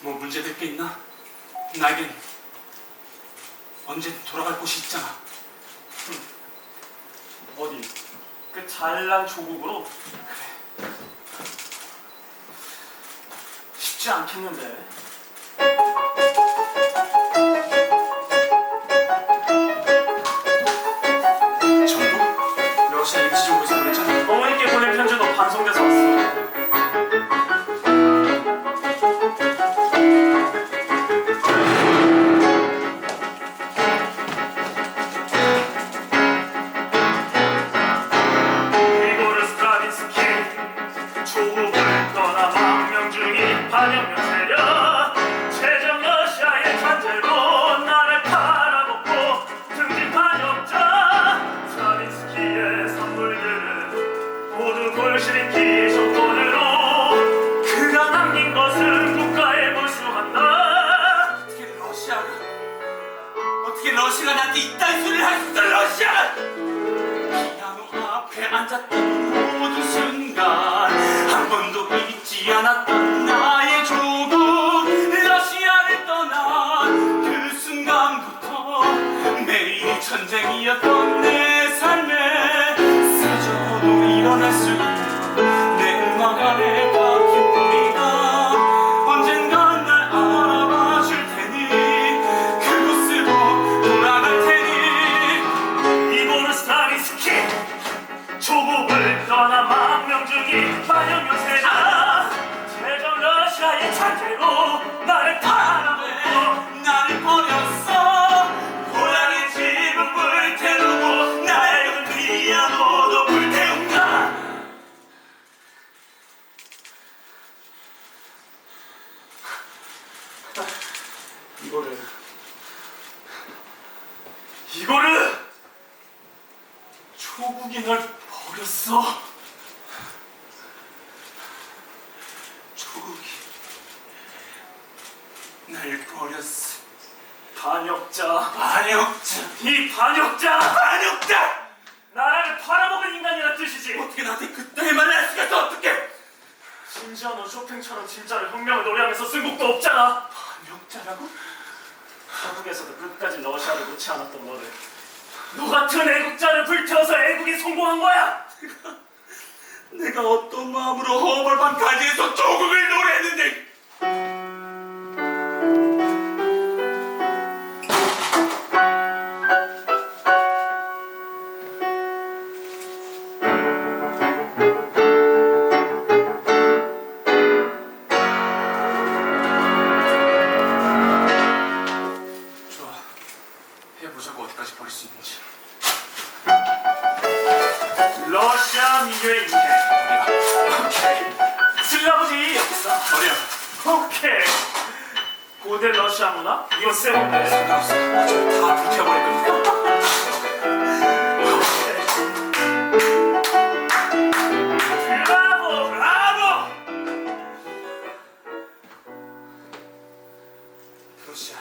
뭐 문제될 게 있나? 나에겐 언제든 돌아갈 곳이 있잖아. 어디? 그 잘난 조국으로? 쉽지 않겠는데. 러시아가 나한테 이딴 소리를 할 수 있어 러시아가 피아노 앞에 앉았던 모든 순간 한 번도 잊지 않았던 전쟁이었던 내 삶에 스쳐도 일어날 수 있는 내 음악 안에 박힌 뿌리가 언젠간 날 알아봐 줄 테니 그곳으로 돌아갈 테니 이고르 스트라빈스키 조국을 떠나 망명 중인 반영명 세자 최정 러시아의 잔재로 이거를 조국이 널 버렸어? 조국이 날 버렸어. 반역자. 반역자. 이 반역자! 반역자! 나라를 팔아먹은 인간이라 뜻이지. 어떻게 나한테 그따위 말을 할 수가 있어? 어떻게 심지어 너 쇼팽처럼 진짜로 혁명을 노래하면서 쓴 곡도 없잖아. 반역자라고? 한국에서도 끝까지 러시아를 놓지 않았던 너를. 너 같은 애국자를 불태워서 애국이 성공한 거야! 내가 어떤 마음으로 허벌판 가지에서 조국을 노래했는데 해보자고 어디까지 버릴 수 있는지. 러시아 민요의 인생. 슬라브지 여기서. 오케이. 고대 러시아 문화? 이거 쎄다 불켜버릴 겁니다. 러시아